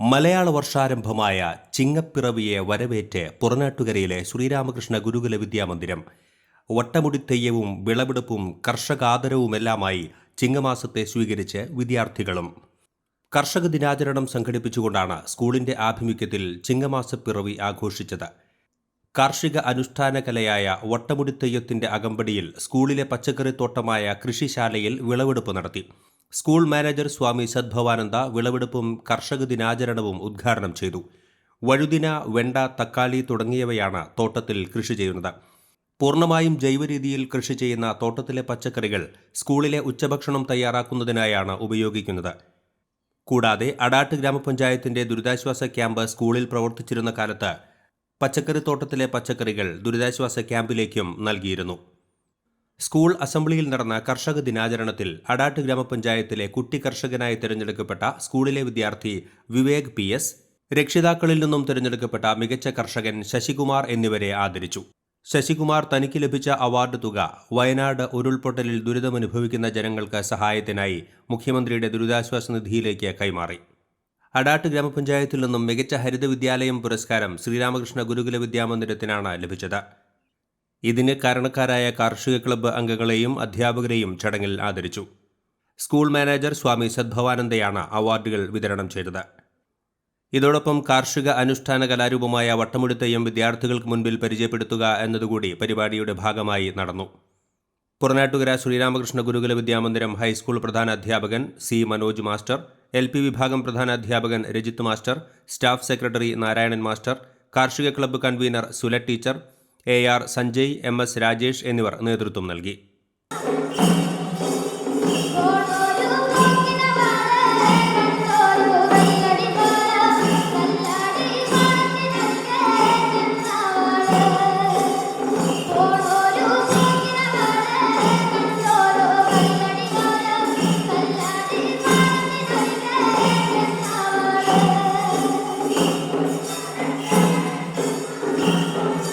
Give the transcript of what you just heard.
മലയാള വർഷാരംഭമായ ചിങ്ങപ്പിറവിയെ വരവേറ്റ് പുറനാട്ടുകരയിലെ ശ്രീരാമകൃഷ്ണ ഗുരുകുല വിദ്യാമന്ദിരം. വട്ടമുടിത്തെയ്യവും വിളവെടുപ്പും കർഷകാദരവുമെല്ലാമായി ചിങ്ങമാസത്തെ സ്വീകരിച്ച് വിദ്യാർത്ഥികളും. കർഷക ദിനാചരണം സംഘടിപ്പിച്ചുകൊണ്ടാണ് സ്കൂളിന്റെ ആഭിമുഖ്യത്തിൽ ചിങ്ങമാസപ്പിറവി ആഘോഷിച്ചത്. കാർഷിക അനുഷ്ഠാന കലയായ വട്ടമുടിത്തെയ്യത്തിന്റെ അകമ്പടിയിൽ സ്കൂളിലെ പച്ചക്കറിത്തോട്ടമായ കൃഷിശാലയിൽ വിളവെടുപ്പ് നടത്തി. സ്കൂൾ മാനേജർ സ്വാമി സദ്ഭവാനന്ദ വിളവെടുപ്പും കർഷക ദിനാചരണവും ഉദ്ഘാടനം ചെയ്തു. വഴുതിന വെണ്ട തക്കാളി തുടങ്ങിയവയാണ് തോട്ടത്തിൽ കൃഷി ചെയ്യുന്നത്. പൂർണമായും ജൈവരീതിയിൽ കൃഷി ചെയ്യുന്ന തോട്ടത്തിലെ പച്ചക്കറികൾ സ്കൂളിലെ ഉച്ചഭക്ഷണം തയ്യാറാക്കുന്നതിനായാണ് ഉപയോഗിക്കുന്നത്. കൂടാതെ അടാട്ട് ഗ്രാമപഞ്ചായത്തിന്റെ ദുരിതാശ്വാസ ക്യാമ്പ് സ്കൂളിൽ പ്രവർത്തിച്ചിരുന്ന കാലത്ത് പച്ചക്കറിത്തോട്ടത്തിലെ പച്ചക്കറികൾ ദുരിതാശ്വാസ ക്യാമ്പിലേക്കും നൽകിയിരുന്നു. സ്കൂൾ അസംബ്ലിയിൽ നടന്ന കർഷക ദിനാചരണത്തിൽ അടാട്ട് ഗ്രാമപഞ്ചായത്തിലെ കുട്ടി കർഷകനായി തിരഞ്ഞെടുക്കപ്പെട്ട സ്കൂളിലെ വിദ്യാർത്ഥി വിവേക് പി എസ് രക്ഷിതാക്കളിൽ നിന്നും തിരഞ്ഞെടുക്കപ്പെട്ട മികച്ച കർഷകൻ ശശികുമാർ എന്നിവരെ ആദരിച്ചു. ശശികുമാർ തനിക്ക് ലഭിച്ച അവാർഡ് തുക വയനാട് ഉരുൾപൊട്ടലിൽ ദുരിതമനുഭവിക്കുന്ന ജനങ്ങൾക്ക് സഹായത്തിനായി മുഖ്യമന്ത്രിയുടെ ദുരിതാശ്വാസ നിധിയിലേക്ക് കൈമാറി. അടാട്ട് ഗ്രാമപഞ്ചായത്തിൽ നിന്നും മികച്ച ഹരിത വിദ്യാലയം പുരസ്കാരം ശ്രീരാമകൃഷ്ണ ഗുരുകുല വിദ്യാമന്ദിരത്തിനാണ് ലഭിച്ചത്. ഇതിന് കാരണക്കാരായ കാർഷിക ക്ലബ്ബ് അംഗങ്ങളെയും അധ്യാപകരെയും ചടങ്ങിൽ ആദരിച്ചു. സ്കൂൾ മാനേജർ സ്വാമി സദ്ഭവാനന്ദയാണ് അവാർഡുകൾ വിതരണം ചെയ്തത്. ഇതോടൊപ്പം കാർഷിക അനുഷ്ഠാന കലാരൂപമായ വട്ടമുടുത്തെയും വിദ്യാർത്ഥികൾക്ക് മുൻപിൽ പരിചയപ്പെടുത്തുക എന്നതുകൂടി പരിപാടിയുടെ ഭാഗമായി നടന്നു. പുറനാട്ടുകര ശ്രീരാമകൃഷ്ണ ഗുരുകുല വിദ്യാമന്ദിരം ഹൈസ്കൂൾ പ്രധാന അധ്യാപകൻ C Manoj master L P വിഭാഗം പ്രധാന അധ്യാപകൻ Rajith master staff secretary Narayanan master കാർഷിക club convener Sula teacher A R Sanjay M S Rajesh എന്നിവർ നേതൃത്വം നൽകി.